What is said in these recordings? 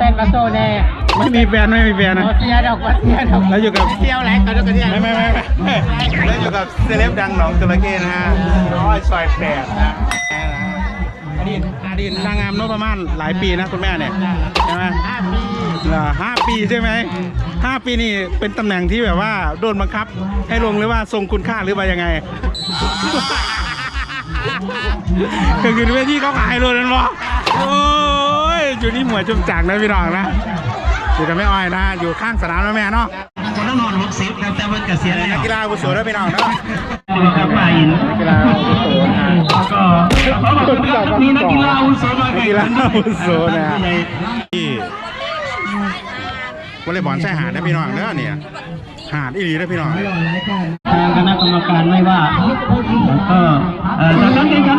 แฟนมาโซแน่ไม่มีแฟนไม่มีแฟนนะโอเสียดอกว่าเสียดอกแล้วอยู่กับเที่ยวไรกันก็เนี่ยไม่ไม่ไม่ไม่แล้วอยู่กับเซเลบดังหนองจระเข้นะฮะร้อยซอยแปดนะอดีตอดีตนางงามโนประมาณหลายปีนะคุณแม่เนี่ยใช่ไหมห้าปีเหรอห้าปีใช่ไหมห้าปีนี่เป็นตำแหน่งที่แบบว่าโดนบังคับ ให้ลงหรือว่าทรงคุณค่าหรือว่ายังไงคือคือเวทีเขาขายเลยนั่นวะโอ้ย อยู่นี่หมวยจุ่มจังนะพี่น้องนะอยู่กับแม่อ้อยนะ อยู่ข้างสนามแล้วแม่เนาะคนต้องนอนหกสิบครับแต่มันเกษียณแล้นัวกกีฬาอาวุโสด้วยพี่น้องเนาะกับป่าหินนักกีฬาอาวุโสนะฮะก็ขอบอกนะครับมีนักกีฬาอาวุโสมานักกีฬาอาวุโสนะฮะที่วอลเลย์บอลชายหาดนะพี่น้องเนาะเนี่ยหาดอีหลีนะพี่น้องเนี่ยทางคณะกรรมการไม่ว่าแล้วก็เอ่อจากการแข่งขัน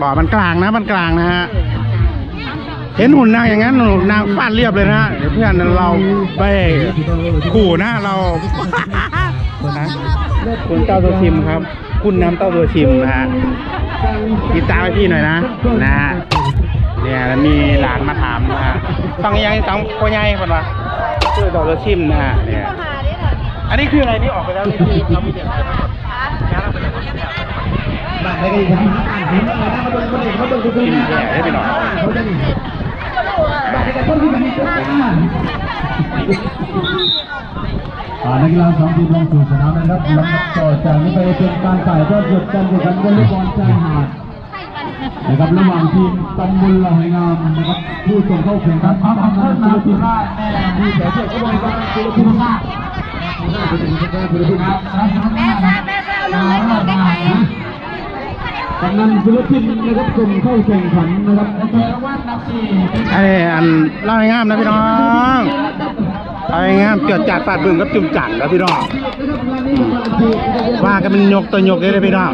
บอกมันกลางนะมันกลางนะฮะเห็นหุ่นนางอย่างนั้นหนูนางฟาดเรียบเลยนะฮะเดี๋ยวเพื่อนเราไปขู่นะเรานะคุณเต้าตัวชิมครับ คุณน้ำเต้าตัวชิมนะฮะติดตามให้พี่หน่อยนะนะฮะเนี่ยแล้วมีหลานมาถามนะฮะฟังยังฟังพ่อใหญ่คนวะชื่อเต้าตัวชิมนะฮะเนี่ยอันนี้คืออะไรที่ออกไปแล้วนี่คือเรามีเด็กอะไรบ้างงานเราเป็นอะไรบ้า งชิมแย่ได้ไปหน่อยนักกีฬาสองทีมลงสู่สนามนะครับลังจากต่อจากนี้ไปเป็นการถ่ายทอดสดการแข่งขันวอลเลย์บอลชายหาดนะครับระหว่างทีมตำบลละหอยงามนะครับผู้ส่งเข้าแข่งขันพร้อมอำนาจศิลปินผู้ใส่เสื้อก็บริการศิลปินมากแม่ทราบแม่ทราบลูกเล็กลูกเล็ก ไหนกำนันศิลปินนะครับส่งเข้าแข่งขันนะครับรางวัลนับสี่อันนี้อันเล่าให้งามนะพี่น้องเล่าให้งามเกิดจากฟาดบึงกับจุ่มจังนะพี่น้องว่ากันเป็นยกตัวยกเลยนะพี่น้อง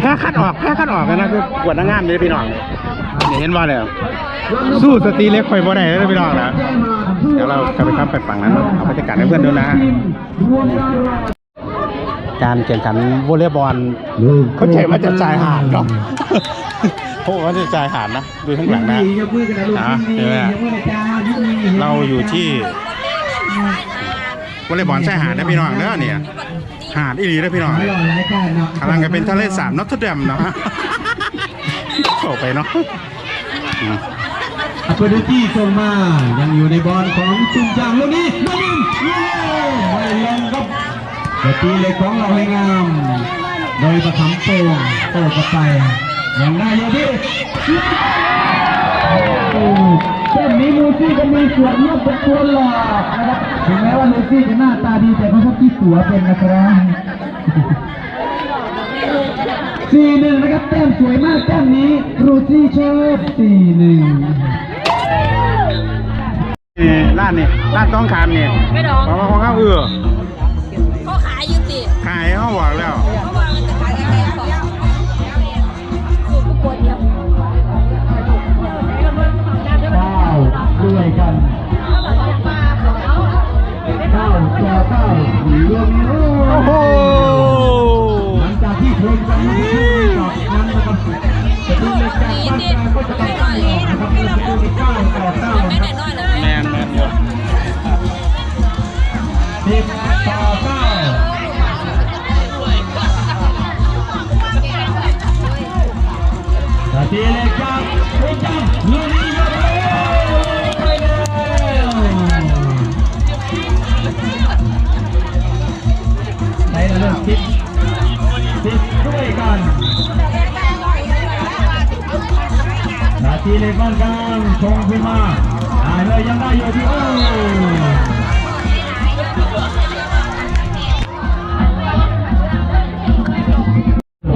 แพ้คัดออกแพ้คัดออกกันนะคือกวดนางงามเลยพี่น้องนี่เห็นว่าแล้วสู้สตีเล็กไปบ่ได้เลยพี่น้องนะเดี๋ยวเรากลับไปครับไปฝั่งนั้นเอาบรรยากาศให้เพื่อนดูนะ การแข่งขันวอลเลย์บอลเขาใจมาจากชายหาดเนาะพวกเขาจะชายหาดนะดูข้างหลังนะยกมือกันนะลูกอะนี่เห็นไหมยกมือนะจ้ายกมือเราอยู่ที่วอลเลย์บอลชายหาดนะพี่น้องเนอะเนี่ยหาดอีหลีนะพี่น้องไม่รอรายการเนาะกำลังจะเป็นทะเลสาบนอตเทอร์แดมเนาะโอ้ไปเนาะอืมอัปเปอร์ตี้ส่งมา ยังอยู่ในบอลของจุนจางลูกนี้ลูกนี้เย้ไม่ลงครับ แต่ตีเล็กของเราให้งาม โดยประคำโป่งโตกลับไปยังได้อยู่ที่โอ้เส้นนี้ลูซี่ก็มีส่วนร่วมเป็นตัวหลอกนะครับถึงแม้ว่าลูซี่จะหน้าตาดีแต่เขาชอบที่ตัวเป็นนะครับสี่หนึ่งนะครับแต้มสวยมากแต้มนี้รูซี่ชอบสี่หนึ่งนี่ร้านนี่ร้านต้องคำนี่ไม่ดองเพราะว่าของเขาเอือเขาขายอยู่ติขายเขาบอกแล้ว เขาวางเงินจะขายแพงๆก่อนสูตรผู้ป่วยเดียว เก้าด้วยกัน นาทีเลขจากเพลงจากลูกนี้มาแล้วไปแล้วไปแล้วเริ่มคิดคิดด้วยกันนาทีเล็กบ้านกลางชงขึ้นมาได้เลยยังได้อยู่ที่โอ้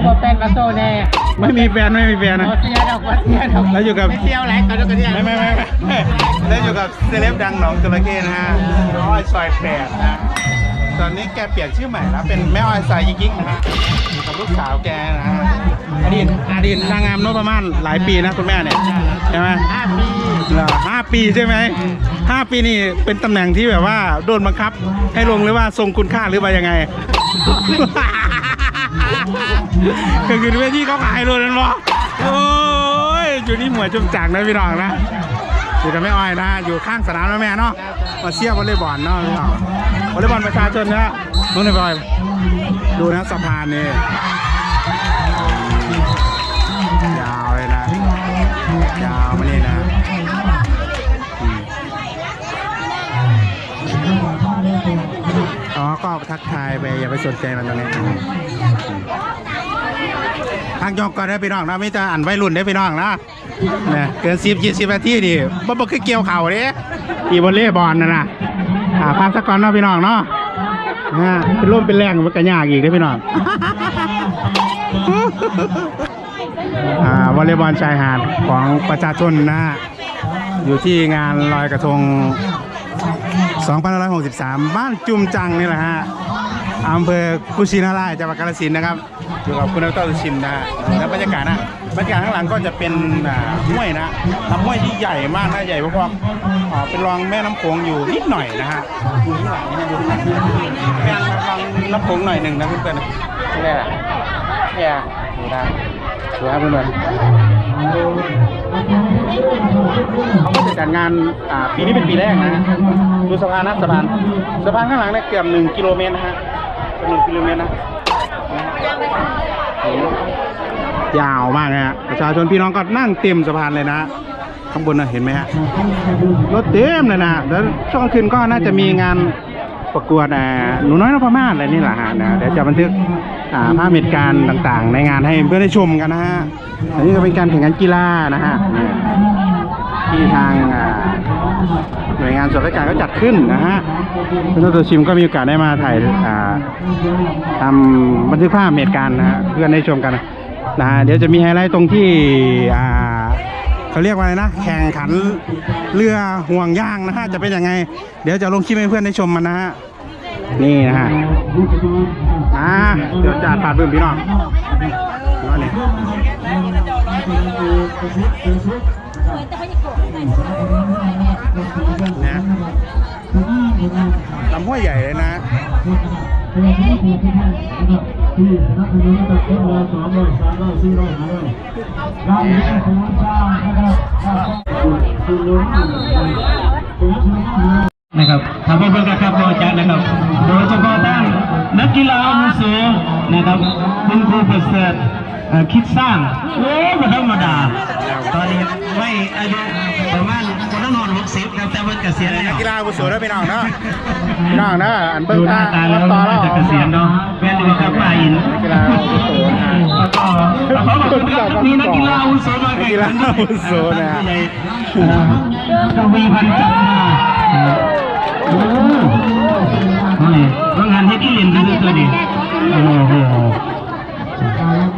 ก็เป็นมาโซแน่ ไม่มีแฟนไม่มีแฟนนะเสียดอกว่าเสียดอกแล้วอยู่กับเที่ยวไหนก็จะเที่ยวไม่ไม่ไม่ไม่แล้วอยู่กับเซเลบดังหนองจระเข้นะฮะอ้อยซอยแปดนะตอนนี้แกเปลี่ยนชื่อใหม่แล้วเป็นแม่อ้อยสายยิกๆนะฮะอยู่กับลูกสาวแกนะฮะอดีตอดีตนางงามโนประมาณหลายปีนะคุณแม่เนี่ยใช่ไหมห้าปีเหรอห้าปีใช่ไหมห้าปีนี่เป็นตำแหน่งที่แบบว่าโดนบังคับ ให้ลงหรือว่าทรงคุณค่าหรือว่ายังไง ก็คือเวทีเขาขายรถนั่นบอโอ้ยอยู่นี่หมวจุ่มจักนะพี่น้องนะอยู่กับแม่อ้อยนะอยู่ข้างสนามแม่เนาะมาเชียร์วอลเลย์บอลเนาะพี่น้องวอลเลย์บอลประชาชนนะนู่นเลยบอยดูนะสะพานนี่ อ๋อก็ทักทายไปอย่าไปสนใจมันตรงนี้ทางยองก่อนได้พี่น้องนะไม่จะอ่านไว้รุ่นได้พี่น้องนะนะเกินสิบยี่สิบนาทีดิบ่บ่คือเกี่ยวเข่าเด้อีบอลเล่บอลนะนะอ่าพักสักก่อนนะพี่น้องเนาะนะเป็นร่มเป็นแรงมันก็ยากอีกเด้พี่น้องอ่าวอลเลย์บอลชายหาดของประชาชนนะอยู่ที่งานลอยกระทง 2563 บ้านจุมจังนี่แหละฮะอำเภอกุชินารายจังหวัดกาฬสินธุ์นะครับอยู่กับคุณดรสุชินนะฮะแล้วบรรยากาศนะบรรยากาศข้างหลังก็จะเป็นอ่าห้วยนะลำห้วยที่ใหญ่มากนะใหญ่พอๆอ่าเป็นรองแม่น้ำโขงอยู่นิดหน่อยนะฮะอยู่ข้างหลังนี่นะอยู่ข้างหลังแม่น้ำโขงหน่อยหนึ่งนะเพื่อนๆนี่แหละเนี่ยดูได้ดูครับเพื่อนๆ เขาก็จะจัดงานอ่าปีนี้เป็นปีแรกนะฮะดูสะพานนะสะพานสะพานข้างหลังเนี่ยเกือบหนึ่งกิโลเมตรนะฮะเกือบหนึ่งกิโลเมตรนะยาวมากนะฮะประชาชนพี่น้องก็นั่งเต็มสะพานเลยนะข้างบนนะเห็นไหมฮะรถเต็มเลยนะแล้วช่วงคืนก็น่าจะมีงานประกวดหนูน้อยนพมาศอะไรนี่แหละฮะนะเดี๋ยวจะบันทึกอ่าภาพเหตุการณ์ต่างๆ ในงานให้เพื่อนได้ชมกันนะฮะ อันนี้ก็เป็นการแข่งขันกีฬานะฮะที่ทางหน่วยงานส่วนราชการก็จัดขึ้นนะฮะคุณตัวชิมก็มีโอกาสได้มาถ่ายทำบันทึกภาพเหตุการณ์นะฮะเพื่อนได้ชมกันนะฮะเดี๋ยวจะมีไฮไลท์ตรงที่เขาเรียกว่าอะไรนะแข่งขันเรือห่วงย่างนะฮะจะเป็นยังไง เดี๋ยวจะลงคลิปให้เพื่อนได้ชมมันนะฮะนี่นะฮะอ่าเดี๋ยวจะตัดเบิ่มพี่น้องมาเนี่ยนะลำห้วยใหญ่เลยนะที่นักเรียนระดับที่เราสองร้อยสามร้อยสี่ร้อง เจ้านะครับคือล้ นเป็นชุดนี้นะครับทำให้เพื่อนครับรอจัดนะครับ โดยเฉพาะด้านนักกีฬาอาวุโสนะครับคุณครูประเสริฐเอ่อคิดสร้างโอ้ไม่ธรรมดา ตอนนี้ไม่อายุประมาณคนละนอนหกสิบครับแต่เพิ่นเกษียณแล้วกีฬาอาวุโสด้วยพี่น้องเนาะพี่น้องเนาะอันเบิ้งดูหน้าตาแล้วต่อน่าจะเกษียณเนาะแม่นดีครับมาอินกีฬาอาวุโสนะแล้วก็ขอขอบคุณครับมีนักกีฬาอาวุโสมาแข่งขันนักกีฬาอาวุโสนะใหญ่เอ่อกวีพันธ์จันทร์มาโอ้โห นี่ว่างานเฮ็ดที่เรียนคือตัวนี้โอ้โห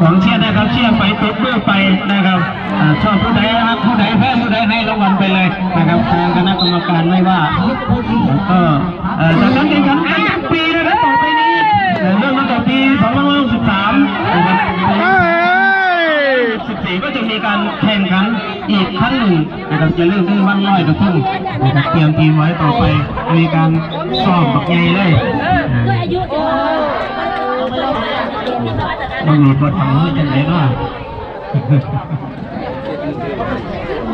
ของเชียร์นะครับเชียร์ไปตบมือไปนะครับอ่าชอบผู้ใดนะครับผู้ใดแพ้ผู้ใดให้รางวัลไปเลยนะครับทางคณะกรรมการไม่ว่าแล้วก็ นึ่งนะครับจะเรื่องที่วันลอยกระทงนะครับเตรียมทีมไว้ต่อไป มีการซ้อมบักใหญ่เลยด้วยอายุเออต้องมีบทฝังมือจังไหนเนาะ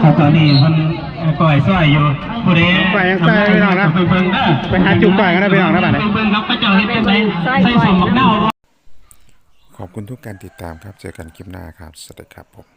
ครับตอนนี้มันก่อยซ้อยอยู่ผู้ใดก่อยยังซ้อยไม่ได้นะไปเบิ่งเด้อไปหาจุกก่อยกันนะพี่น้องนะบัดนี้ไปเบิ่งครับพระเจ้าเฮ็ดจังไดใส่สมบักเน่าขอบคุณทุกการติดตามครับ เจอกันคลิปหน้าครับ สวัสดีครับผม